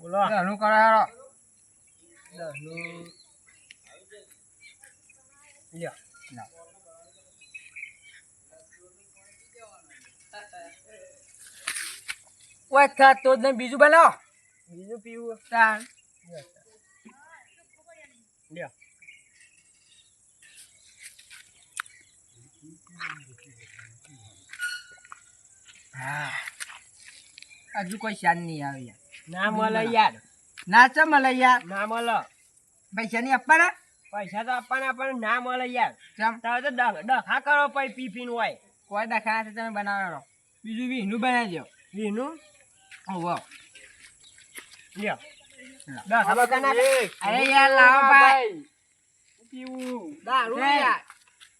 બોલો. દહનું કરાયો દહનું લ્યો. ઓય થા તો નહીં બીજું બનાવો. બીજું પીવું લ્યો. હા. હજુ કોઈ શાન નહીં આવે. ના મળે યાર. ના મળે યાર. ના મળે. પૈસા નહીં આપવાના? પૈસા તો આપવાના પણ ના મળે યાર. તમે તો ડખા કરો પછી પી પીને હોય. કોઈ દખાના છે તમે બનાવો બીજું વીનું બનાવી દો વીનું ઓહો લ્યો. ડખા. અરે યાર લાવો ભાઈ. પીવું. દારૂ. યાર.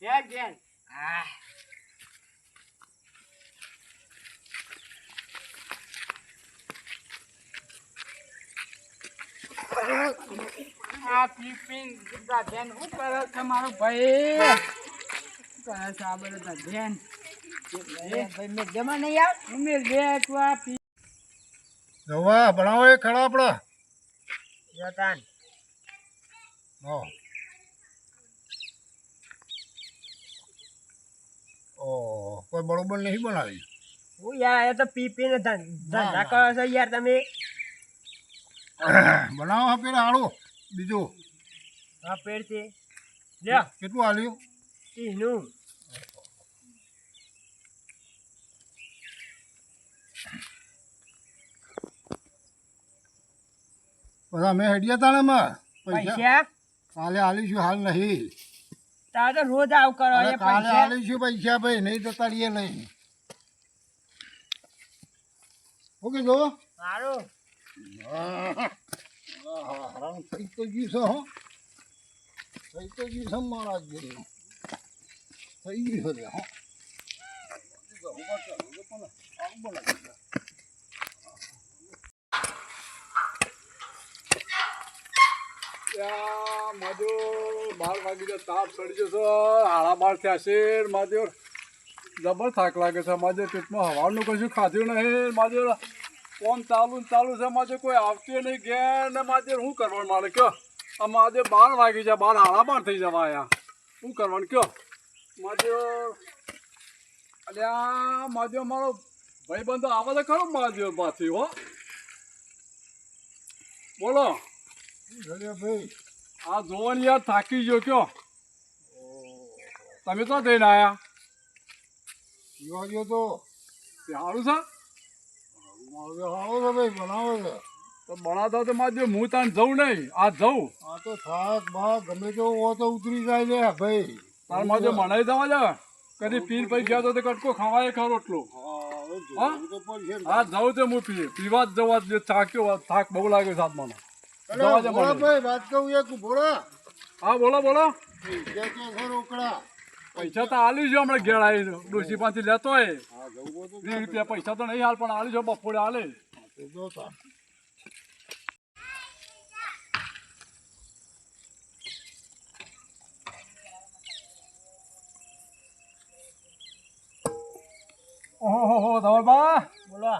ઘેર આ આ પીપીન ગાધ્યાન શું કરે છે મારો ભાઈ? કરે છે આ બધો ગાધ્યાન ભાઈ મેં જમા નહીં આવ. ઉમેર બે તું આ પી દવા ભણાવો એ ખરા આપણા. જતાન હા. ઓહ કોઈ બરોબર નહીં બનાવી. હું યાર એ તો પીપી ને ધં- ધંધા કરો છો યાર તમે. બનાવો હા પેલા આળો. બીજો. હા પેડથી. લ્યો. કેટલું હાલ્યું ઈનું. બધા મેં હેડિયા તાણે માં પૈસા? કાલે હાલીશું હાલ નહીં. તારે રોજ આવ કરો એ કાલે હાલીશું પૈસા ભાઈ નહીં તો તારીએ નહીં. શું કીધું? સારું હરામ થઈ તો ગયું છે તાપ ચડી જશે, હાડા થયા છે માજો જબર થાક લાગે છે માજો પેટમાં હવાનું કશું ખાધ્યું નહીં માજો કોમ ચાલુ ને ચાલુ છે માજે કોઈ આવતું નહીં. ઘેર ને માજે શું કરવાનું મારે કયો આ માજે બાર વાગી જાય બાર હાળા બાર થઈ જવા આયા. શું કરવાનું કયો માજે અલ્યા માજો મારો ભાઈબંધો આવે તો ખરો માજો પાછી હો. બોલો. ભાઈ આ જોવાની યાર થાકી ગયો કયો? તમે તો થઈને આવ્યા ગયો તો. સારું છે? તો બનાવતા તો મારે હું તાન જવું નહીં આ જવું આ તો થાક બાક ગમે તે હો તો ઉતરી જાય છે ભાઈ. તાર મારે મનાઈ જવા જા કદી પીર પૈ ગયા તો કટકો ખવાય ખરો એટલો. હા? જવું તે હું પીવા જ જવા જ થાક્યો થાક બહુ લાગ્યો સાત મને જવા ભાઈ વાત કહું એક ભોળા હા બોલો બોલો. છે રોકડા પૈસા તો આલી છે હમણાં ઘેર આવી ડોસી પાસેથી લેતો હોય હા વીસ રૂપિયા પૈસા તો નહીં હાલ પણ આલી છે બપોરે હાલે જો તાર. ધવલબા. બોલો.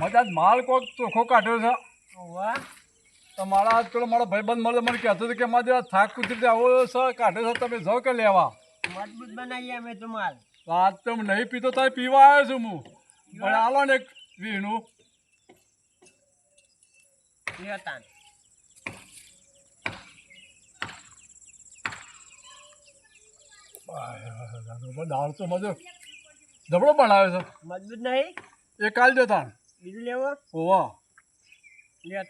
મજા માલ કોક ચોખ્ખો કાઢ્યો છે. તો મારા પેલો મારો ભાઈબંધ મળે મને કહેતો હતો કે મારે થાક કુતરી આવો છે કાઢે છે તમે જાઓ કે લેવા. મજબૂત બનાવીએ અમે તો માલ તો નહીં પીતો થાય પીવા આવ્યો છું હું. પણ આલો ને વીણું. દાળ તો મજો. જબરો બનાવે છે. મજબૂત નહીં? એ કાલ જતા બીજું લેવો? હોવા. લ્યો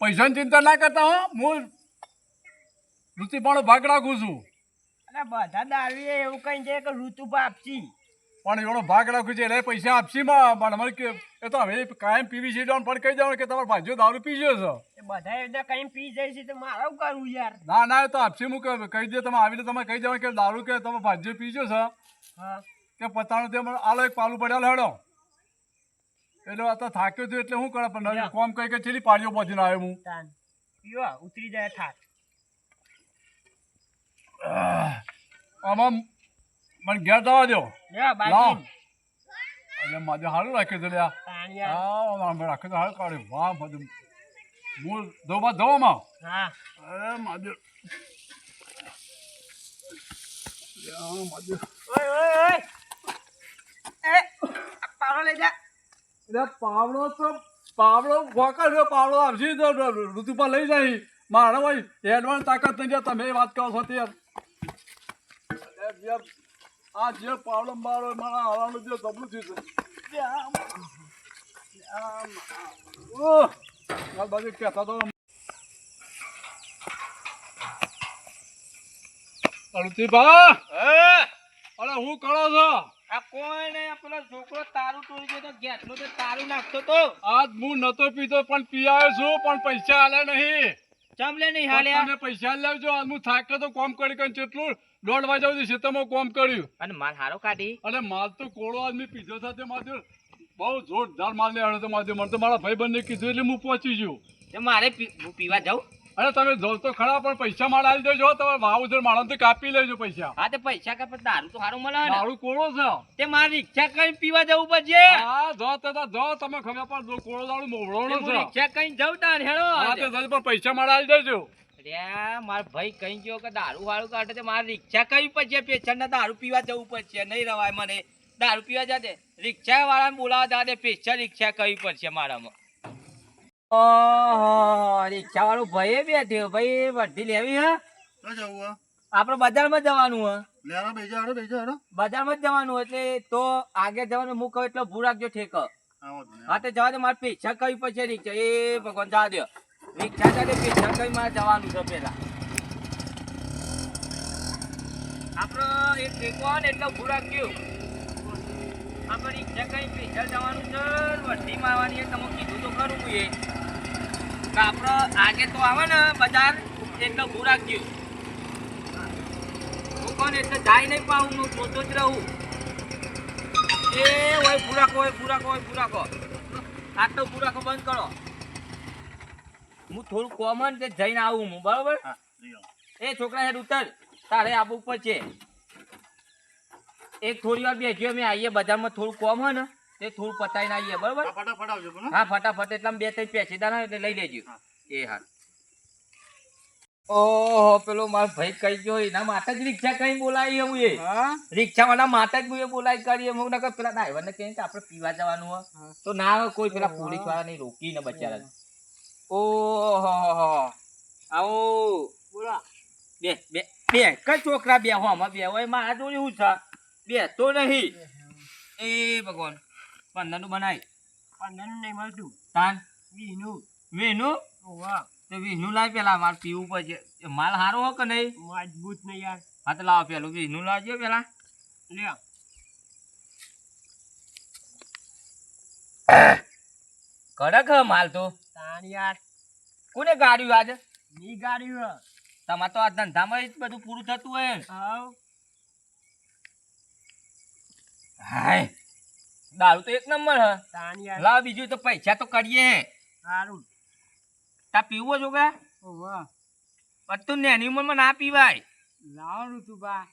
પૈસાની ચિંતા ના કરતા હો. હું ઋતુપાણો ભાગ રાખું છું અરે બધા દારૂ એવું કઈ છે કે ઋતુ આપશી પણ એવડો ભાગ રાખું છે એટલે પૈસા આપશી માં. પણ કે એ તો હવે કાયમ પીવી છે પણ કહી દેવાનું કે તમારે ભાઈઓ દારૂ પીજો છો. એ બધા એટલે કઈ પી જાય છે તો મારે કરવું યાર? ના ના એ તો આપશી હું કહી. કહી દે તમે આવીને તમે કહી દેવાનું કે દારૂ કે તમે ભાઈઓ પીજો છો. હા. કે પતાણું તે મને આલો એક પાલું પડ્યા હેડો. એટલે આ તો થાક્યો છું એટલે શું કરે? પણ કોમ કઈ કે છેલ્લી પાડીઓ પહોંચીને આવ્યો હું. તાન. પીવો ઉતરી જાય થાક. આમાં મને ઘેર જવા દો એટલે માજે સારું રાખ્યું છે લ્યા. હા રાખ્યું તો કાઢ્યું. વાહ બધું મૂળ દવા ધોવામાં હા. અરે માજે માજે ઓય ઓય ઓય. એ આ પાવડો લઈ જા. એટલે પાવડો તો પાવડો વોકર પાવડો આવશે તો ઋતુપા લઈ જાય. મારા ભાઈ એડવાન્સ તાકાત નહીં તમે વાત કરો છો ત્યાં આ જે પાવડો મારો મારા હવાનું જે જબલું થયું છે. ઓહ! બાજુ કહેતા તો ઋતુભા! અરે હું કરો છો? આ કોઈ પેલો છોકરો તારું તોડી ગયો તો ગેસનું તો તારું નાખતો તો. આજ હું નતો પીતો પણ પીઆયો છું પણ પૈસા આલે નહીં. ચમલે નહીં પણ પૈસા લેવજો આજ હું થાક્યો તો કોમ કરી કરીને કેટલું દોઢ વાગ્યા સુધી ખેતરમાં કોમ કર્યું. અને માલ હારો કાઢી. અને માલ તો કોળો આદમી પીધો સાથે માથે બહુ જોરદાર માલ લેવાનો તો માથે મને તો મારા ભાઈ બંને કીધું એટલે હું પહોંચી ગયો. મારે પીવા જાઉં? અરે તમે જો તો ખરા પણ પૈસા માલ આવી દેજો. તમે ભાવ ઉધર માણસ તો કાપી લેજો પૈસા. હા તે પૈસા કાપે દારૂ તો સારું મળે ને. મારું કોળો છે? તે મારી રિક્ષા કઈ પીવા જવું પડશે? હા જો તો જો તમે ખબર પણ જો કોળો દારૂ મોવડોનો છે. રિક્ષા કઈ જાઉં તાર હેડો. હા તે જલ્દી પણ પૈસા માલ આવી દેજો. માર ભાઈ કઈ ગયો કે દારૂ વાળું કાઢે તે મારી રિક્ષા કઈ પડશે? પેશન્ટ ને દારૂ પીવા જવું પડશે. નહીં રવાય મને. દારૂ પીવા જાતે રિક્ષા વાળાને બોલાવા જાતે પેશન્ટ રિક્ષા કઈ પડશે મારામાં. રિક્ષા વાળું ભાઈ બેઠ્યો ભાઈ વઢી લેવી હે? આપડે જવું હે? આપણે બજારમાં જવાનું હે બજારમાં જવાનું એટલે તો આગે જવાનું હું કહું એટલો ભૂ રાખજો ઠેક. હા તો જવા દે મારે પૈસા કઈ પછી રિક્ષા. એ ભગવાન જવા દે. રિક્ષા જાય પૈસા કઈ મારે જવાનું છે પેલા. આપણો એક ટેકો ને એટલો ભૂ રાખજો. આપણે કઈ? પૈસા જવાનું છે વસ્તી મારવાની તમે કીધું તો ખરું હું એ. કે આપણો આગે તો આવે ને બજાર એટલો ભૂ રાખજો. હું કોણ? એટલે જાય નહીં પાઉં હું જોતો જ રહું. એ ઓય પૂરાકો ઓય પૂરાકો ઓય પૂરાકો આટલો પૂરાકો બંધ કરો. હું થોડું કોમન તે જઈને આવું હું બરાબર. એ છોકરા હેડ ઉતર. તારે આબુ ઉપર છે. એક થોડી વાર બેસ્યો અમે આવીએ બજારમાં થોડું કોમ હોય ને તે થોડું પતાવીને આવીએ બરાબર? ફટાફટ આવજો હા. ફટાફટ એટલે બે ત્રણ પેચીદા ના એટલે લઈ લેજો. એ હા. ઓહો પેલો મારો ભાઈ કઈ ગયો એના માટે જ રિક્ષા કઈ બોલાવી હું એ. રિક્ષા વાળા માટે જ એ બોલાવી કરીએ હું ના પેલા ડ્રાઈવર ને કહીએ કે આપણે પીવા જવાનું હોય. તો ના હોય કોઈ પેલા પોલીસવાળા ને રોકીને બચારા. ઓહો આવો. બોલા. બે બે બે કઈ છોકરા બે હો આમાં બે હોય મારા જોડે હું છે? બે તો નહીં. એ ભગવાન પંદરનું બનાય. પંદર નહીં મળતું. તાન? વીનું વીનું વાહ. તો વિહનું લાવ પેલા મારે પીવું પછી માલ સારો હો કે નહીં? મજબૂત નહીં યાર. હા તો લાવો પેલું વીનું લાવજો પેલા. લ્યો. કડક હે માલ તો. તાણ યાર. કોને ગાડ્યું આજે? ની ગાડ્યું હ. તમારે તો આ ધંધામાં જ બધું પૂરું થતું હોય ને. હાવ હાય. દારૂ તો એક નંબર હે. લાવ બીજું તો પૈસા તો કરીએ સારું તા પીવો છોકરા વાહ તું નેની ઉંમરમાં ના પીવાય. લાવવાનું તું બા.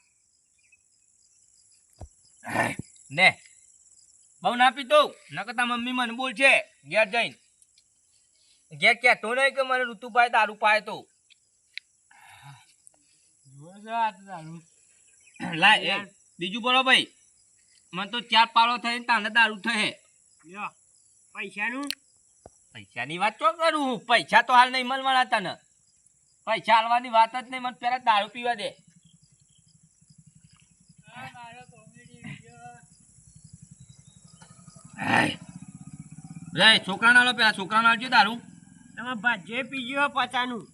ને બહુ ના પીતો નકર તાર મમ્મી મને બોલ છે ઘેર જઈને. ઘેર કહેતો નહીં કે મને ઋતુભાઈ દારૂ પાય તો. તો લાય બીજું બોલો ભાઈ. મને તો ચાર પાડો થઈને તાને દારૂ થશે પૈસાનું? પૈસાની વાત ચો કરું? પૈસા તો હાલ નહીં મળવાના તને. પૈસા હાલવાની વાત જ નહીં મને પેલા દારૂ પીવા દે. છોકરા લે છોકરાના આલો પેલા છોકરાને આલજો દારૂ. તમે ભાજે પીજો પચાનું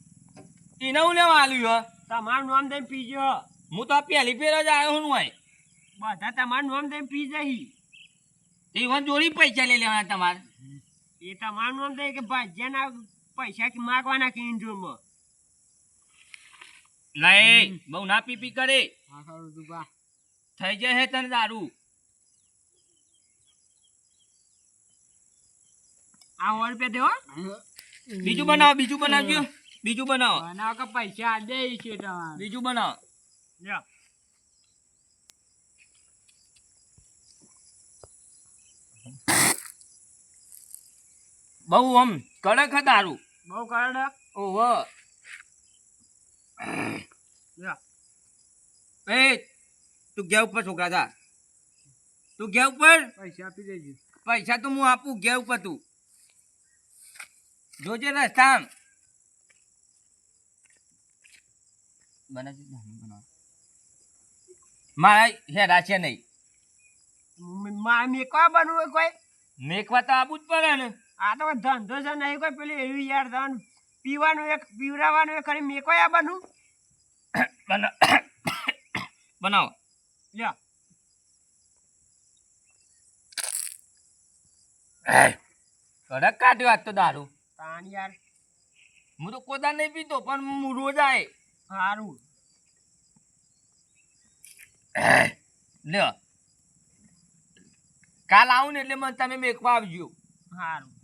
એને હું લેવા આલ્યું તમારું નામ દઈને પીજો હું. તો પહેલી ફેર જ આવ્યો હું હોય બધા તમારું નોમ દઈને પી જઈ તે વન જોડી પૈસા લઈ લેવાના તમારે. એ તમારું નોમ દઈ કે ભાજ્યાના પૈસા કે માગવાના કે ઇન્ડ્રોમાં લઈ બહુ ના પી પી કરે. હા થઈ જાય તને દારૂ. આ ઓર પે દેવો. બીજું બનાવો બીજું બનાવજો. બીજું બનાવો. બનાવો કે પૈસા દે છે તમારે. બીજું બનાવો. લ્યો. બહુ આમ કડક હતા તારું બહુ કડક? ઓહો. એ તું ગયા ઉપર છોકરા તું ગયા ઉપર? પૈસા આપી દેજો. પૈસા તો હું આપું ગયા ઉપર તું. જોજે રસ્તા. મારા હેરા છે નહીં. મેકવા બનવું હોય કોઈ? મેકવા તો આવું જ પડે ને. આ તો ધંધો છે નહીં કોઈ પેલી એવી યાર ધન પીવાનું એક પીવડાવવાનું એક ખરી મેકો આ બનવું બનાવો. લ્યો. કડક કાઢ્યો આજ તો દારૂ. તાણ યાર. હું તો કોદા નહીં પીતો પણ હું રોજ આય. સારું લ્યો. કાલ આવું ને એટલે મને તમે મેકવા આવજો. સારું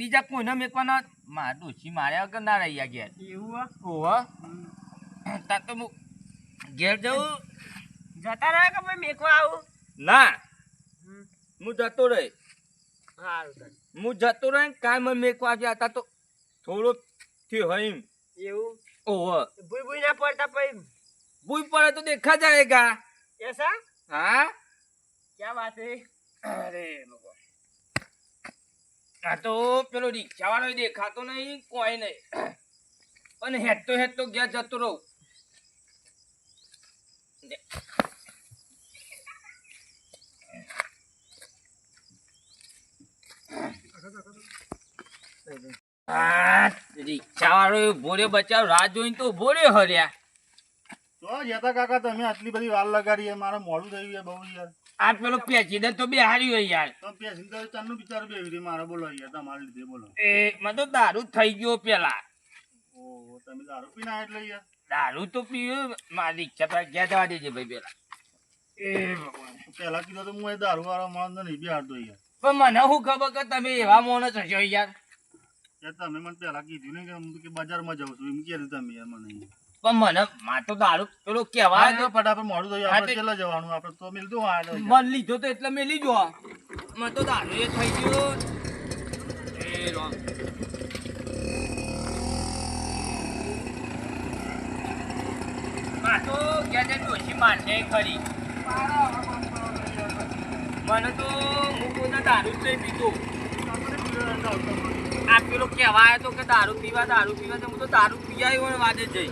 બીજા કોઈને મેકવાના માર ડોસી માર્યા વગર ના રહી ગયા ઘેર. એવું ઓવા તાર તો હું ઘેર જવું જતા રહ્યા કે ભાઈ મેકવા આવું? ના. હું જતો રહે. હું જતો રહે કાલ મને મેકવા ગયા હતા તો થોડો થયો હોય એવું? ઓહો. ભૂઈ ભૂઈ ના પડતા પછી ભૂઈ પડે તો દેખા જાયગા એસા? હા? ક્યાં વાત હે? અરે ભગવાન. આ તો પેલો રિક્ષાવાળો દેખાતો નહીં, કોઈ નહીં. અને હેડતો હેડતો ગયા જતો રહું. રિક્ષાવાળો ભોરે બચાવ રાહ જોઈને તો ભોરે હર્યા. તો જતા કાકા તમે આટલી બધી વાર લગાડી મારે મોડું યાર બહુ યાર. આ પેલો પેચીને તો બે હારી હોય યાર. તમે પેસી તો બિચારું બે વીરી મારે બોલો યાર તમારી લીધે બોલો એ મને તો દારૂ થઈ ગયો પેલા. તમે દારૂ પીના એટલે યાર. દારૂ તો પીવું મારી ઈચ્છા પર ગયા જવા દેજે ભાઈ પેલા. એ ભગવાન પહેલા કીધું તો હું દારૂ વાળો માણસ નહીં બિહારતો યાર. પણ મને શું ખબર કે તમે એવા માણસ હશો યાર? યાર તમે મને પેલા કીધું ને કે હું કે બજારમાં જાઉં છું એમ કીધું તમે યાર મને પણ મને માં તો દારૂ પેલો કહેવાય તો ફટાફટ મોડું થયું આપણે કેટલા જવાનું આપણે તો મિલતું હા મન લીધો તો એટલે મેલી જો મને તો દારૂ એ થઈ ગયો. એ માં તો ગયા છે? ડોશી મારશે ખરી. મને તો હું કોઈને દારૂ જ નહીં પીતો. આ પેલો કહેવાય તો કે દારૂ પીવા દારૂ પીવા તો હું તો દારૂ પી આવ્યો વાદે જઈ.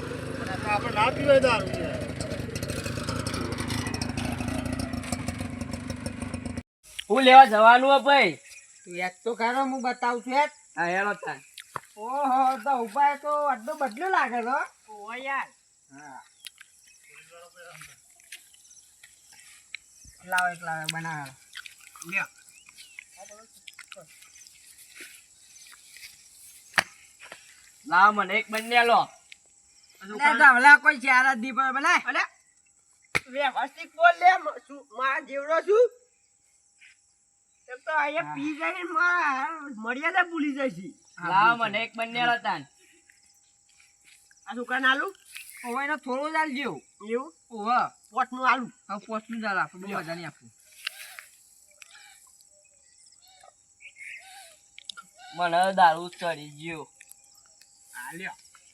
આપણે ના પીવાય દારૂ હું લેવા જવાનું હે ભાઈ? તું એક તો ખરો હું બતાવું છું એક. હા હેલો તાર ઓહો તો ઉપાય તો અડધો બદલો લાગે તો. ઓ યાર. હા. લાવે લાવે લાવો લ્યો. લાવ મને એક બંને લો લે. ધવલા કોઈ? ચાર દી પર બનાય અલે વ્યવસ્થિત બોલ લે શું મારા જેવડો છું એમ તો અહીંયા પી જાય મર્યાદા ભૂલી જાય લાવ મને એક બંને લો આ દુકાન આલુ? ઓય એનો થોડું જ આલજો એવું? ઓવા. પોટનું આલુ. હવે પોસ્ટનું જ આલ આપણે બહુ મજા નહીં આપવું મને દારૂ ચડી ગયો. આ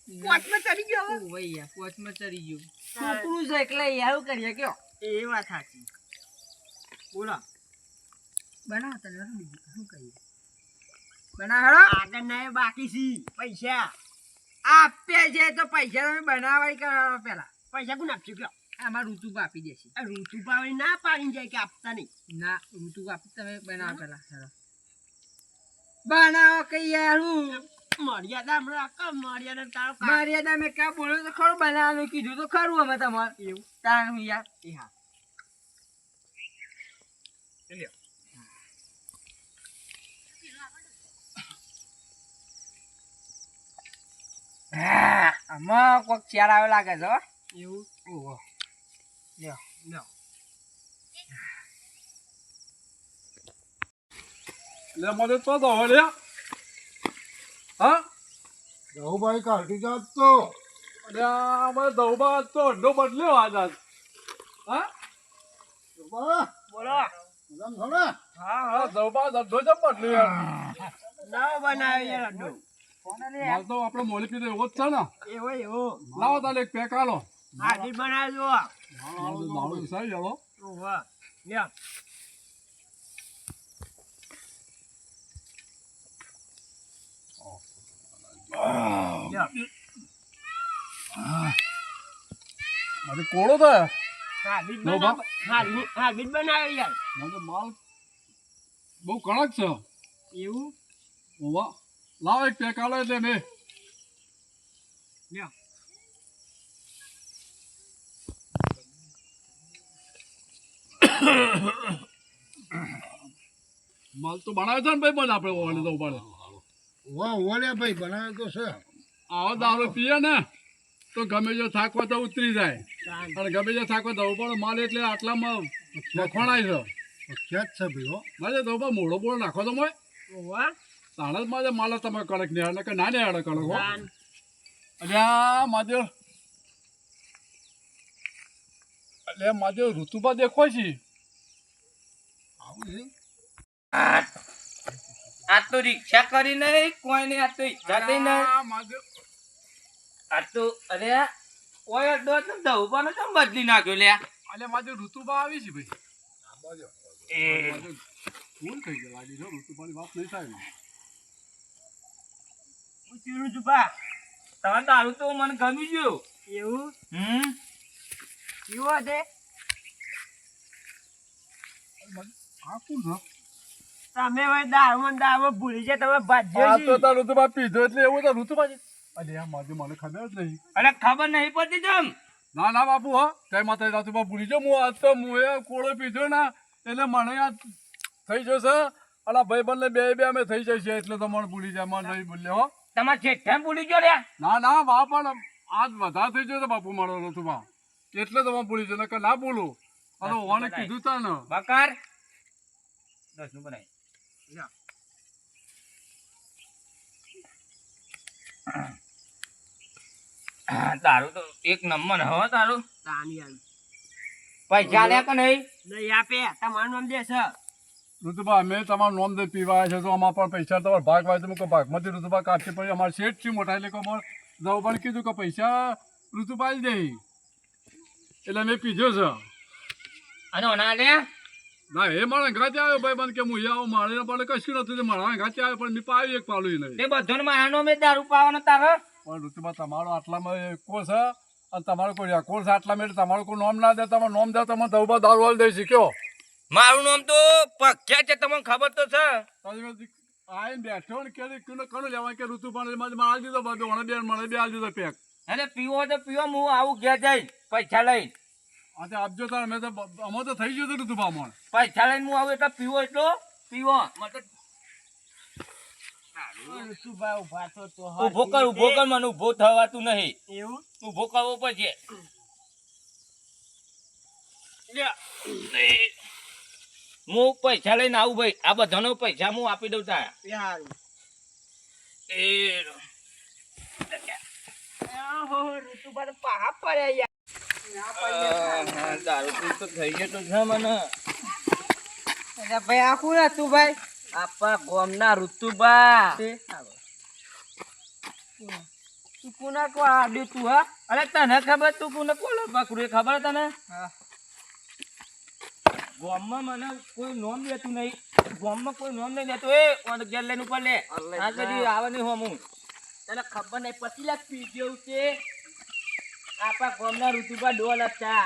લ્યો ચડી ગયો. ઓય પોચમાં ચડી ગયું. છોકરું છે એટલે એવું કરીએ કયો? એ વાત સાચી. બોલો. બનાવ તને શું કહીએ? બનાવો. આગળ ના બાકી છે. પૈસા. આપે છે તો પૈસા તમે બનાવાય કરાવો પેલા. પૈસા કોણ આપશું કયો? આમાં ઋતુ આપી દેશે. ઋતુ પાવી ના પાડી જાય કે આપતા નહીં. ના ઋતુ આપી તમે બનાવો પેલા બનાવો કઈ યાર હું? મર્યાદા હમણાં આખા મર્યાદા તારો મર્યાદા મેં ક્યાં બોલ્યો તો ખરું બનાવવાનું કીધું તો ખરું અમે તમારે. એવું હું યાર. એ હા. હા. આમાં કોક ચાર આવે લાગે છે એવું? ઓહો. લ્યો લ્યો. લે મને તો હા? ભાઈ કાઢી જાત તો અરે આ તો અંડો બદલ્યો આજ આજ. હા? બા, બોલો. મજામાં છો ને હા હા જવબા ધંધો છે બદલ્યો યાર. નવો બનાવ્યો યાર અડ્ડો માલ તો આપણે મોલી પીધો એવો જ છે ને. એવો એવો. લાવો તાલે એક પેક આલો. હાથી બનાવજો. સારી ચાલો ઓહો લ્યો લ્યો. મારે કોળો તો હા બીજ બનાવ હા બીજ બનાવ્યો યાર. મારો માલ બહુ કડક છે. એવું? ઓવા લાવ એક પેક આલો એટલે મેં લ્યો. માલ તો બનાવે છે ને ભાઈ બંધ આપણે ઓવાને તો ઉપાડે. વાહ ઓલે ભાઈ બનાવે તો છે. આવો દારૂ પીએ ને. તો ગમે જો થાકવા તો ઉતરી જાય. અને ગમે જો થાકવા તો પણ માલ એટલે આટલામાં મખણાય છે. પ્રખ્યાત છે ભાઈઓ મારે તો બા મોડો બોળો નાખો તો મોય. ઓહો. તાણે જ મારે માલ તમે કડક ને એટલે કે ના ને હાડે કડક હો. અલ્યા માજો. અલ્યા માજો ઋતુબા દેખો છે. આવું છે? આ તો રિક્ષા કરી નહીં કોઈ નહીં આ તો ઈચ્છા થઈ નહીં અરે કોઈ અડ્ડો તો દઉબાનો ચમ બદલી નાખ્યો લે અને માજો ઋતુબા આવી છે ભાઈ. આ બાજુ. એ. માજો થઈ ગયો લાગી છે ઋતુબાની વાત નહીં થાય હું ચીરું તમારે દારૂ તો મને ગમી ગયું. એવું? હમ? કેવું આ કોણ છે? તમે હવે દારૂમાં દારૂ ભૂલી જાય તમે ભાજ્યો તો ઋતુબા પીધો એટલે એવું તો ઋતુબા છે અલ્યા માજો મને ખબર જ નહીં. અરે ખબર નહીં પડતી તમ. ના ના બાપુ હો. કઈ માતા ઋતુબા ભૂલી જાઓ હું આજ તો હું કોળો પીધો ને. એટલે મને આ થઈ જશે. અલા ભાઈ બંને બે બે અમે થઈ જશે એટલે તો મને ભૂલી જાય. મને નહીં ભૂલ્યો હો. તમારે છેઠા ભૂલી ગયો રે ના ના બા પણ આજ વધારે થઈ જશે બાપુ મારો ઋતુબા એટલે તમે ભૂલી જશે કે ના બોલો અને ઓને કીધું તા ને બકાર. દસનું બનાવી. તારું તો એક નંબર હવે તારું. તાની આવી પૈસા લે કે નહીં? નહીં આપે તમારું નામ દેશે ઋતુબા અમે તમારું નોમ દે પીવા છે તો અમારા પણ પૈસા તમારે ભાગ વાય તો ભાગમાંથી ઋતુબા કાઢશે પછી અમારે શેઠ છે મોટા એટલે કે અમારે જવું પણ કીધું કે પૈસા ઋતુબા જ દે. એટલે મેં પીધો છે. અને ઓના લે ના એ મારા ઘાતે આવ્યો ભાઈ બંધ કે હું આવું મારે પણ કશું નથી તે મારા ઘાતે આવ્યો પણ મેં પાવી એક પાલું નહીં એ બધો મારાનો મેં દારૂ પાવાનો તારો. પણ ઋતુમાં તમારો આટલામાં એકો છે? અને તમારો કોઈ રેકોર્ડ છે આટલામાં એટલે તમારું કોઈ નોમ ના દે તમે નોમ દે તમે દઉબા દારૂ વાળ દઈ શીખ્યો? મારું નામ તો પખ્યા છે તમને ખબર તો છે. આઈને બેઠો ને કે કોને કણો લેવા કે ઋતુ ને મારે માલ દીધો બધો મને બેન મને બે દીધો પેક. અને પીવો તો પીવો હું આવું ઘેર જઈ પૈસા લઈ આ તો આપજો તાર મેં તો અમે તો થઈ ગયું હતું ઋતુ પામણ પૈસા લઈને હું આવું એટલે પીવો એટલો. પીવો. મતલબ તો તું ઊભા થો તો ઊભો કર ઊભો કર મને ઊભો થવાતું નહીં. એવું? ઊભો કરવો પડશે. હું પૈસા લઈને આવું ભાઈ. આ બધાનો પૈસા હું આપી દઉં તાર. સારું એ આહો ઋતુબા તો પાહા પડ્યા યાર. ના પડ્યા આહ, દારૂ તો થઈ ગયો તો છે મને. ભાઈ આ કોણ હતું ભાઈ? આપા ગોમના ઋતુબા. તે તું કોના કો આડ્યું તું હા? અરે તને ખબર તું કોને પકડ્યું એ ખબર તને? ગોમમાં મને કોઈ નોમ લેતું નહીં. ગોમમાં કોઈ નોમ નહીં લેતું. એ ઘેર લઈને ઉપર લે. આ. કદી આવે નહીં હોમું તને ખબર નહીં પછી લાગ પી ગયું છે. આપા ગોમના ઋતુબા ડોલ હતા.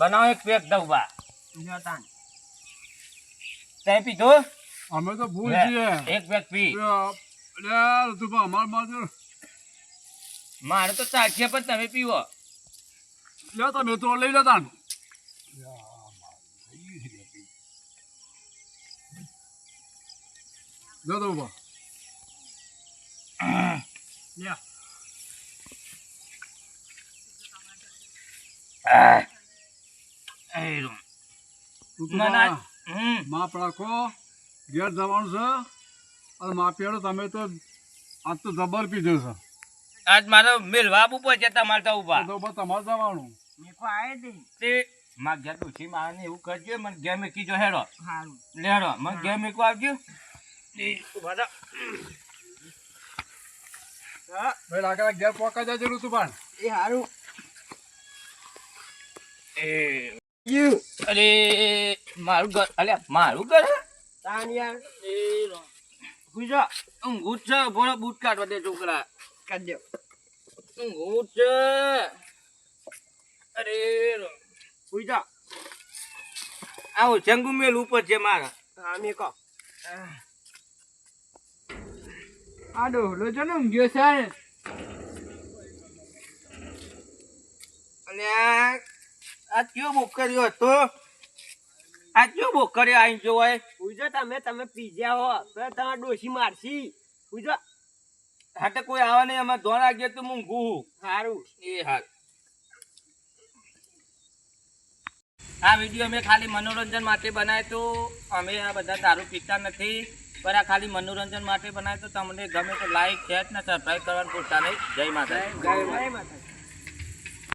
બનાવો એક પેક દઉબા. જોતાન તે પીધો? અમે તો ભૂલ છીએ. એક પેક પી. અમાર બાજુ. મારે તો ચાખીએ પણ તમે પીવો. લે તમે તો લઈ લેતા ને લે તો ઊભા. લ્યો માપ રાખો ઘેર જવાનું છે. અને માપેડો તમે તો આજ તો જબર પીધો છે. આજ મારો મેલવા ઉપર પડશે તમારે તો ઊભા. તો તમારે જવાનું. મેકો આયે દે. તે માર ઘેર માને એવું કરજો મને ઘેર મૂકી જો હેડો. હારું. લેડો મને ઘેર આવજો. એ ઊભા થા. ભાઈ લાકડા ઘેર પોકા જજો ઋતુભાન. એ હારું. એ અરે મારું ઘર અરે મારું ઘર? તાન યાર એ રો. હુઈ ઊંઘું છે ભોળા બૂટ કાઢવા દે છોકરા. કર દો ઊંઘું છે અરે રો. હુઈ જા આવો ચંગુ મેલ ઉપર છે મારા. હા મેકો આ ડોહલો છે ને ઊંઘ્યો છે અને આ આ કયો બુક કર્યો હતો? આ કયો બુક કર્યો આઈ જોવાય? ઉજો તમે તમે પીજ્યા હો. તો તમારે ડોશી મારશી. ઉજો હાટે કોઈ આવે નહીં અમે ધોન તો હું. હારું. એ હાલ. આ વીડિયો અમે ખાલી મનોરંજન માટે બનાવ્યો તો અમે આ બધા દારૂ પીતા નથી પણ આ ખાલી મનોરંજન માટે બનાવ્યો તો તમને ગમે તો લાઈક શેર ને સબસ્ક્રાઈબ કરવાનું ભૂલતા નહીં. જય માતા જય માતા